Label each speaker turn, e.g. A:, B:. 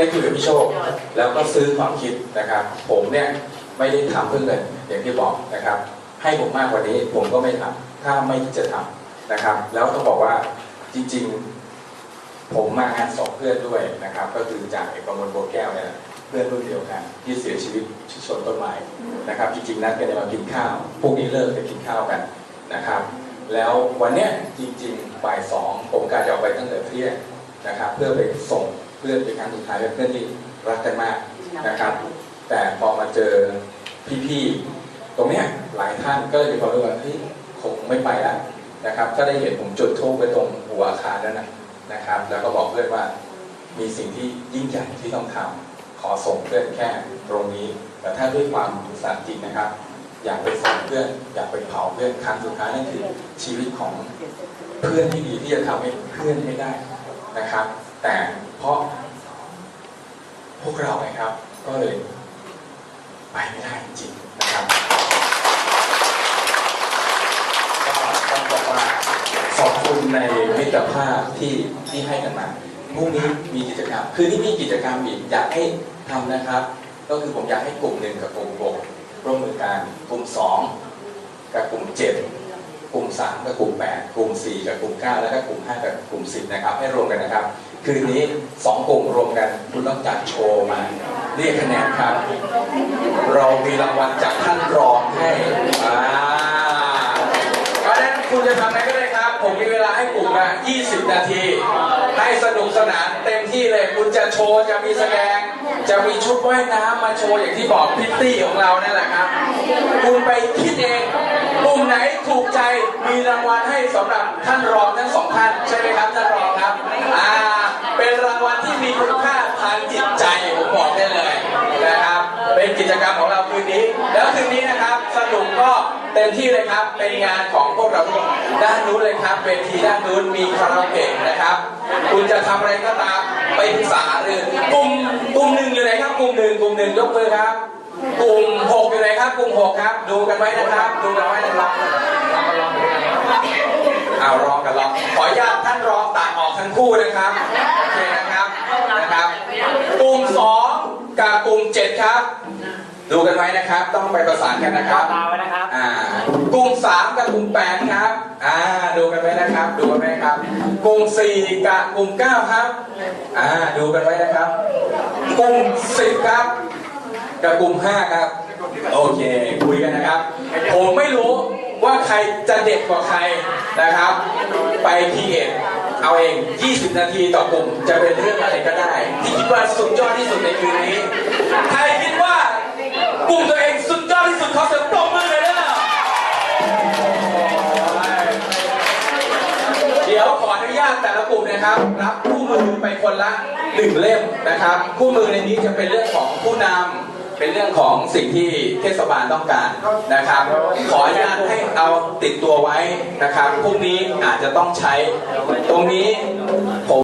A: ได้คุยกับพี่โชค แล้วก็ซื้อความคิดนะครับ ผมเนี่ยไม่ได้ทำเพื่อเงินอย่างที่บอกนะครับ ให้ผมมากกว่านี้ผมก็ไม่ทำถ้าไม่จะทำนะครับ แล้วต้องบอกว่าจริง ๆ ผมมางานศพเพื่อนด้วยนะครับ ก็คือจากเอกมลโบแก้วเนี่ยเพื่อนรุ่นเดียวกันที่เสียชีวิตชนต้นไม้นะครับ จริงๆนัดกันจะมากินข้าวพวกนี้เลิกไปกินข้าวกันนะครับ แล้ววันเนี้ยจริงๆบ่ายสองผมกาจะออกไปตั้งแต่เที่ยงนะครับ เพื่อไปส่ง เพื่อนเป็นครั้งสุดท้ายเป็นเพื่อนที่รักกันมากนะครับ แต่พอมาเจอพี่ๆตรงเนี้ยหลายท่านก็เลยมีความรู้สึกว่าเฮ้ยคงไม่ไปแล้วนะครับก็ได้เห็นผมจุดธูปไปตรงหัวอาคารนั่นนะนะครับ แล้วก็บอกเพื่อนว่ามีสิ่งที่ยิ่งใหญ่ที่ต้องทำขอส่งเพื่อนแค่ตรงนี้ แต่ถ้าด้วยความสันตินะครับ อยากไปส่งเพื่อนอยากไปเผาเพื่อนครั้งสุดท้ายนั่นคือชีวิตของเพื่อนที่ดีที่จะทำให้เพื่อนให้ได้นะครับ แต่เพวกเราไงครับ ก็เลยไปไม่ได้จริงๆนะครับก็ต้องบอกว่าขอบคุณในมิตรภาพที่ที่ให้กันมาพรุ่งนี้มีกิจกรรม คือที่มีกิจกรรมอีกอยากให้ทำนะครับ ก็คือผมอยากให้กลุ่มหนึ่งกับกลุ่มหกร่วมมือกันกลุ่มสองกับกลุ่มเจ็ด กลุ่มสามกับกลุ่มแปดกลุ่มสี่กับกลุ่มเก้าแล้วก็กลุ่มห้ากับกลุ่มสิบนะครับ ให้รวมกันนะครับ คืนนี้สองกลุ่มรวมกัน คุณต้องจัดโชว์มา เรียกคะแนนครับ เรามีรางวัลจากท่านรองให้อ่าเพราะฉะนั้นคุณจะทำอะไรก็ได้ครับ ผมมีเวลาให้กลุ่มละ20 นาที ให้สนุกสนานเต็มที่เลย คุณจะโชว์ จะมีแสดง จะมีชุดว่ายน้ำมาโชว์อย่างที่บอกพิตตี้ของเรานั่นแหละครับ คุณไปคิดเอง ไหนถูกใจมีรางวัลให้สำหรับท่านรองทั้งสองท่านใช่ไหมครับท่านรองครับอ่าเป็นรางวัลที่มีคุณค่าทางจิตใจผมบอกได้เลยนะครับ เป็นกิจกรรมของเราคืนนี้ แล้วคืนนี้นะครับสนุกก็เต็มที่เลยครับเป็นงานของพวกเรานด้านนู้นเลยครับเวทีด้านนู้นมีคาราโอเกะนะครับ คุณจะทำอะไรก็ตามไปปรึกษาหรือกลุ่มกลุ่มหนึ่งอยู่ไหนครับกลุ่มหนึ่งกลุ่มหนึ่งยกมือครับ กลุ่มหกอยู่ไหนครับกลุ่มหกครับ ดูกันไว้นะครับ ดูกันไว้นะครับเอารองกันรองขออนุญาตท่านรองตัดออกทั้งคู่นะครับโอเคนะครับนะครับ กลุ่มสองกับกลุ่มเจ็ดครับ ดูกันไว้นะครับ ต้องไปประสานกันนะครับ
B: ตาไว้นะครับ
A: อ่ากลุ่มสามกับกลุ่มแปดครับอ่าดูกันไว้นะครับ ดูกันไว้ครับ กลุ่มสี่กับกลุ่มเก้าครับอ่าดูกันไว้นะครับ กลุ่มสิบครับ กับกลุ่มห้าครับ โอเคคุยกันนะครับ ผมไม่รู้ว่าใครจะเด็ดกว่าใครนะครับ ไปพีเอเอาเอง 20 นาทีต่อกลุ่มจะเป็นเรื่องอะไรก็ได้ ที่คิดว่าสุดยอดที่สุดในคืนนี้ ใครคิดว่ากลุ่มตัวเองสุดยอดที่สุดขอเสียงปรบมือเลยนะเดี๋ยวขออนุญาตแต่ละกลุ่มนะครับ รับคู่มือไปคนละหนึ่งเล่มนะครับ คู่มือในนี้จะเป็นเรื่องของผู้นำ เป็นเรื่องของสิ่งที่เทศบาลต้องการนะครับ ขออนุญาตให้เอาติดตัวไว้นะครับพรุ่งนี้อาจจะต้องใช้ตรงนี้ผม